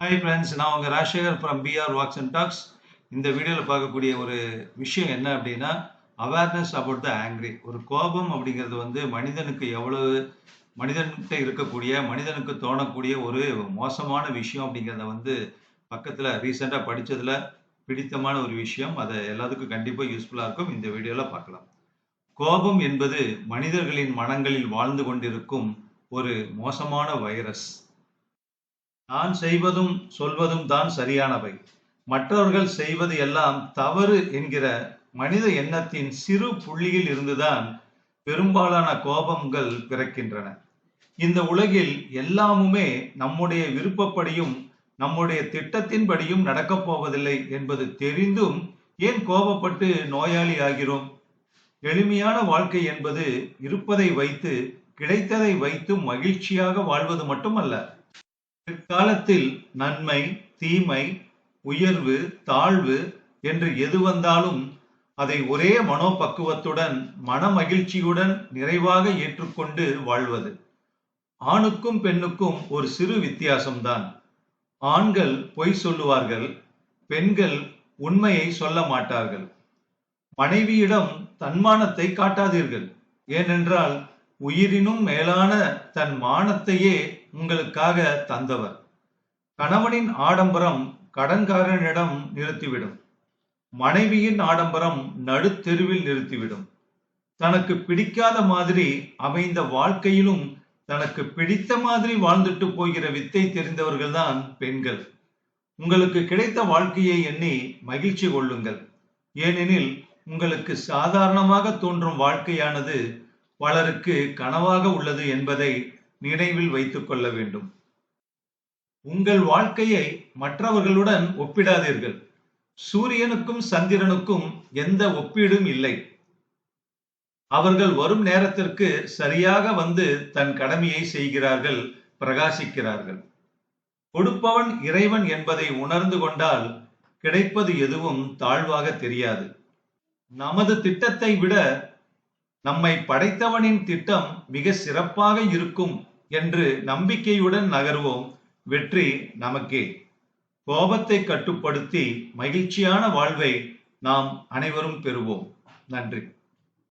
Hi friends நான் உங்கள் Rajasekar from PR Walks and Talks இந்த வீடியோவில் பார்க்கக்கூடிய ஒரு விஷயம் என்ன அப்படின்னா அவேர்னஸ் அபவுட் த ஆங்க்ரி ஒரு கோபம் அப்படிங்கிறது வந்து மனிதனுக்கு எவ்வளவு மனிதன்கிட்ட இருக்கக்கூடிய மனிதனுக்கு தோணக்கூடிய ஒரு மோசமான விஷயம் அப்படிங்கிறத வந்து பக்கத்தில் ரீசெண்டாக படித்ததில் பிடித்தமான ஒரு விஷயம். அதை எல்லாத்துக்கும் கண்டிப்பாக யூஸ்ஃபுல்லாக இருக்கும். இந்த வீடியோவில் பார்க்கலாம். கோபம் என்பது மனிதர்களின் மனங்களில் வாழ்ந்து கொண்டிருக்கும் ஒரு மோசமான வைரஸ் நான் செய்வதும் சொல்வதும் தான் சரியானவை. மற்றவர்கள் செய்வது எல்லாம் தவறு என்கிற மனித எண்ணத்தின் சிறு புள்ளியில் இருந்துதான் பெரும்பாலான கோபங்கள் பிறக்கின்றன. இந்த உலகில் எல்லாமுமே நம்முடைய விருப்பப்படியும் நம்முடைய திட்டத்தின்படியும் நடக்கப் போவதில்லை என்பது தெரிந்தும் ஏன் கோபப்பட்டு நோயாளி ஆகிறோம்? எளிமையான வாழ்க்கை என்பது இருப்பதை வைத்து கிடைத்ததை வைத்து மகிழ்ச்சியாக வாழ்வது மட்டுமல்ல. பிற்காலத்தில் நன்மை தீமை உயர்வு தாழ்வு என்று எது வந்தாலும் அதை ஒரே மனோபக்குவத்துடன் மன மகிழ்ச்சியுடன் நிறைவாக ஏற்றுக்கொண்டு வாழ்வது. ஆணுக்கும் பெண்ணுக்கும் ஒரு சிறு வித்தியாசம்தான். ஆண்கள் பொய் சொல்லுவார்கள் பெண்கள் உண்மையை சொல்ல மாட்டார்கள். மனைவியிடம் தன்மானத்தை காட்டாதீர்கள் ஏனென்றால் உயிரினும் மேலான தன் மானத்தையே உங்களுக்காக தந்தவர். கணவனின் ஆடம்பரம் கடன்காரனிடம் நிறுத்திவிடும். மனைவியின் ஆடம்பரம் நடுத்தெருவில் நிறுத்திவிடும். தனக்கு பிடிக்காத மாதிரி அமைந்த வாழ்க்கையிலும் தனக்கு பிடித்த மாதிரி வாழ்ந்துட்டு போகிற வித்தை தெரிந்தவர்கள் தான் பெண்கள். உங்களுக்கு கிடைத்த வாழ்க்கையை எண்ணி மகிழ்ச்சி கொள்ளுங்கள். ஏனெனில் உங்களுக்கு சாதாரணமாக தோன்றும் வாழ்க்கையானது பலருக்கு கனவாக உள்ளது என்பதை நினைவில் வைத்துக் கொள்ள வேண்டும். உங்கள் வாழ்க்கையை மற்றவர்களுடன் ஒப்பிடாதீர்கள். சூரியனுக்கும் சந்திரனுக்கும் எந்த ஒப்பீடும் இல்லை. அவர்கள் வரும் நேரத்திற்கு சரியாக வந்து தன் கடமையை செய்கிறார்கள் பிரகாசிக்கிறார்கள். கொடுப்பவன் இறைவன் என்பதை உணர்ந்து கொண்டால் கிடைப்பது எதுவும் தாழ்வாக தெரியாது. நமது திட்டத்தை விட நம்மை படைத்தவனின் திட்டம் மிக சிறப்பாக இருக்கும் என்று நம்பிக்கையுடன் நகர்வோம். வெற்றி நமக்கே. கோபத்தை கட்டுப்படுத்தி மகிழ்ச்சியான வாழ்வை நாம் அனைவரும் பெறுவோம். நன்றி.